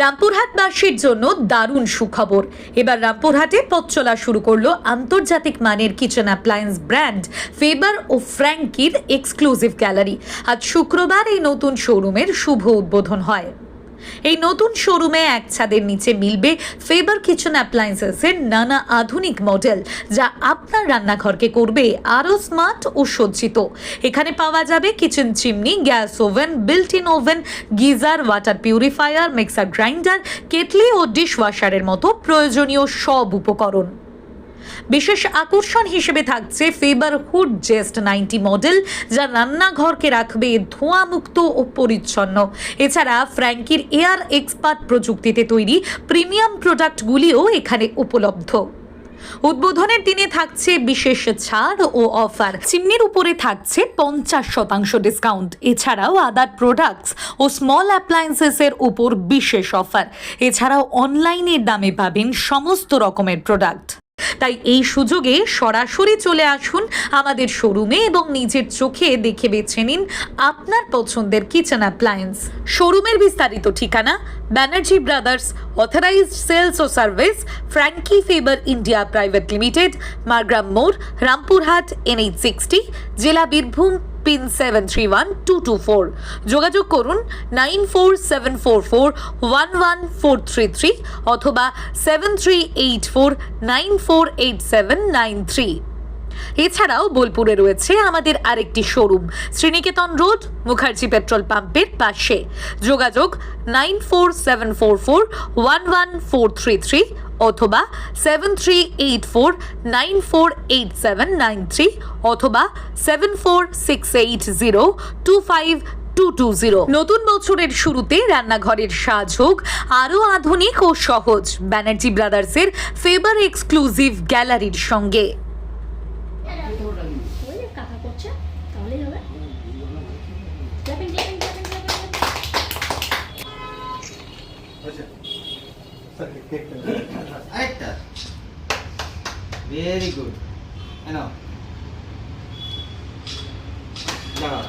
রামপুরহাটবাসীর জন্য দারুণ সুখবর। এবার রামপুরহাটে পথ চলা শুরু করল আন্তর্জাতিক মানের কিচেন অ্যাপ্লায়েন্স ব্র্যান্ড ফেবার ও ফ্র্যাঙ্কির এক্সক্লুসিভ গ্যালারি আজ শুক্রবার এই নতুন শোরুমের শুভ উদ্বোধন হয়। এই নতুন শোরুমে এক ছাদের নিচে মিলবে ফেবার কিচেন অ্যাপ্লায়েন্সেসের নানা আধুনিক মডেল যা আপনার রান্নাঘরকে করবে আরও স্মার্ট ও সজ্জিত। এখানে পাওয়া যাবে kitchen chimney gas oven built in oven geyser water purifier mixer grinder kettle O dish ওয়াশারের মতো প্রয়োজনীয় সব উপকরণ। বিশেষ আকর্ষণ হিসেবে থাকছে Faber hood zest ninety model যা রান্নাঘরকে রাখবে ধোঁয়ামুক্ত ও পরিচ্ছন্ন। এছাড়া ফ্র্যাঙ্কির এয়ার এক্সপার্ট প্রযুক্তিতে তৈরি প্রিমিয়াম প্রোডাক্টগুলিও এখানে উপলব্ধ। উদ্বোধনের দিনে থাকছে বিশেষ ছাড় ও অফার চিমনির উপরে থাকছে পঞ্চাশ শতাংশ ডিসকাউন্ট এছাড়াও আদার প্রোডাক্টস ও স্মল অ্যাপ্লায়েন্সেসের উপর বিশেষ অফার এছাড়াও অনলাইনের দামে পাবেন সমস্ত রকমের প্রোডাক্ট তাই এই সুযোগে সরাসরি চলে আসুন আমাদের শোরুমে এবং নিজের চোখে দেখে বেছে নিন আপনার পছন্দের কিচেন অ্যাপ্লায়েন্স শোরুমের বিস্তারিত ঠিকানা ব্যানার্জি ব্রাদার্স অথরাইজড সেলস ও service Franke Faber India private limited Margram মোড় রামপুরহাট এনএইচ সিক্সটি জেলা Birbhum pin seven three one two two four যোগাযোগ করুন nine four seven four four one one four three three অথবা seven three eight four nine four eight seven nine three এছাড়াও বোলপুরে রয়েছে আমাদের আরেকটি showroom Sriniketan road, Mukherjee petrol পাম্পের পাশে। যোগাযোগ nine four seven four four one one four three three অথবা seven three eight four nine four eight seven nine three অথবা seven four six eight zero two five two two zero নতুন বছরের শুরুতে রান্নাঘরের সাজ হোক, আরও আধুনিক ও সহজ, ব্যানার্জি ব্রাদার্সের ফেবার এক্সক্লুসিভ গ্যালারির সঙ্গে। ওই যে আরেকটা ভেরি গুড এনো দাঁড়াও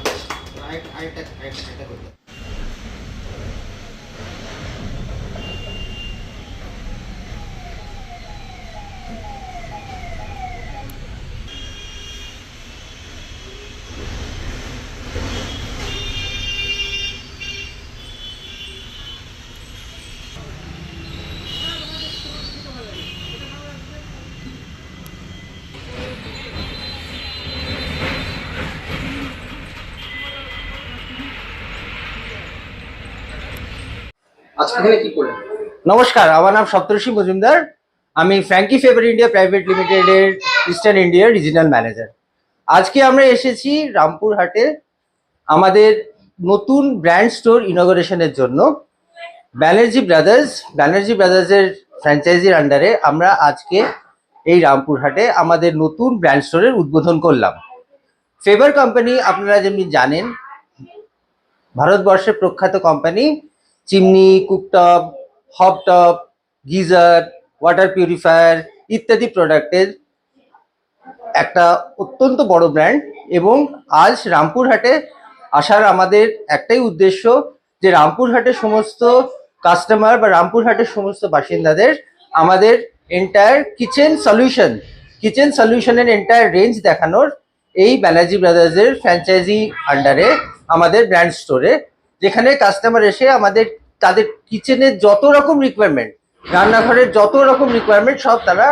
আরেকটা আরেকটা আরেকটা আরেকটা করতে নমস্কার, আমার নাম সপ্তর্ষি মজুমদার। আমি ফ্র্যাঙ্কি ফেভার ইন্ডিয়া প্রাইভেট লিমিটেডের ইস্টার্ন ইন্ডিয়ার রিজিনাল ম্যানেজার আজকে আমরা এসেছি রামপুরহাটে আমাদের নতুন ব্র্যান্ড স্টোর ইনগরেশনের জন্য। ব্যানার্জি ব্রাদার্স ব্যানার্জি ব্রাদার্সের ফ্র্যাঞ্চাইজির আন্ডারে আমরা আজকে এই রামপুরহাটে আমাদের নতুন ব্র্যান্ড স্টোরের উদ্বোধন করলাম। ফেভার কোম্পানি আপনারা যেমনি জানেন, ভারতবর্ষের প্রখ্যাত company chimney, cooktop, hob top, geyser, water purifier ইত্যাদি প্রোডাক্টের একটা অত্যন্ত বড় ব্র্যান্ড এবং আজ রামপুরহাটে আসার আমাদের একটাই উদ্দেশ্য যে রামপুরহাটের সমস্ত কাস্টমার বা রামপুরহাটের সমস্ত বাসিন্দাদের আমাদের এন্টায়ার কিচেন সলিউশন কিচেন সলিউশনের এন্টায়ার রেঞ্জ দেখানোর এই ব্যানার্জি ব্রাদার্সের ফ্র্যাঞ্চাইজি আন্ডারে আমাদের ব্র্যান্ড স্টোরে যেখানে কাস্টমার এসে আমাদের, তাদের কিচেনের যত রকম রিকোয়ারমেন্ট রান্নাঘরের যত রকম রিকোয়ারমেন্ট সব তারা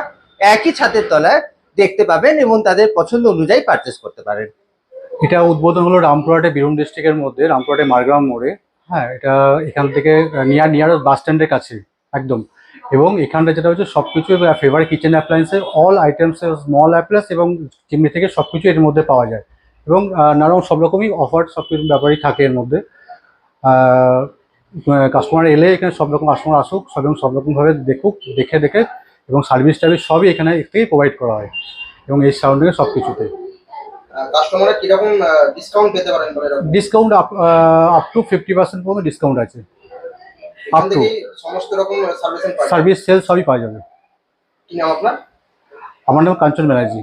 একই ছাদের তলায় দেখতে পাবেন এবং তাদের পছন্দ অনুযায়ী পারচেস করতে পারেন। এটা উদ্বোধন হলো রামপুরহাটে বীরভূম ডিস্ট্রিক্টের মধ্যে, রামপুরহাটে মারগ্রাম মোড়ে। হ্যাঁ এটা এখান থেকে নিয়ার নিয়ার বাস স্ট্যান্ডের কাছে, একদম। এবং এখানটা যেটা হচ্ছে সব কিছু ফেভারিট কিচেন অ্যাপ্লায়েন্সে অল আইটেমস স্মল অ্যাপ্লায়েন্স এবং চিমনি থেকে সব কিছু এর মধ্যে পাওয়া যায়। এবং নানা সব রকমই অফার সব কিছু ব্যাপারই থাকে এর মধ্যে। কাস্টমার এলে এখানে সব রকম কাস্টমার আসুক সব এবং সব রকমভাবে দেখুক দেখে দেখে এবং সার্ভিস টার্ভিস সবই এখানে থেকেই প্রোভাইড করা হয় এবং এই সারাউন্ডিংয়ে সব কিছুতে কাস্টমাররা কীরকম ডিসকাউন্ট পেতে পারেন discount up up to fifty percent পর্যন্ত ডিসকাউন্ট আছে। to। থেকেই সমস্ত রকম সার্ভিস সেল সবই পাওয়া যাবে। কি নাম আপনার? আমার নাম কাঞ্চন ব্যানার্জি।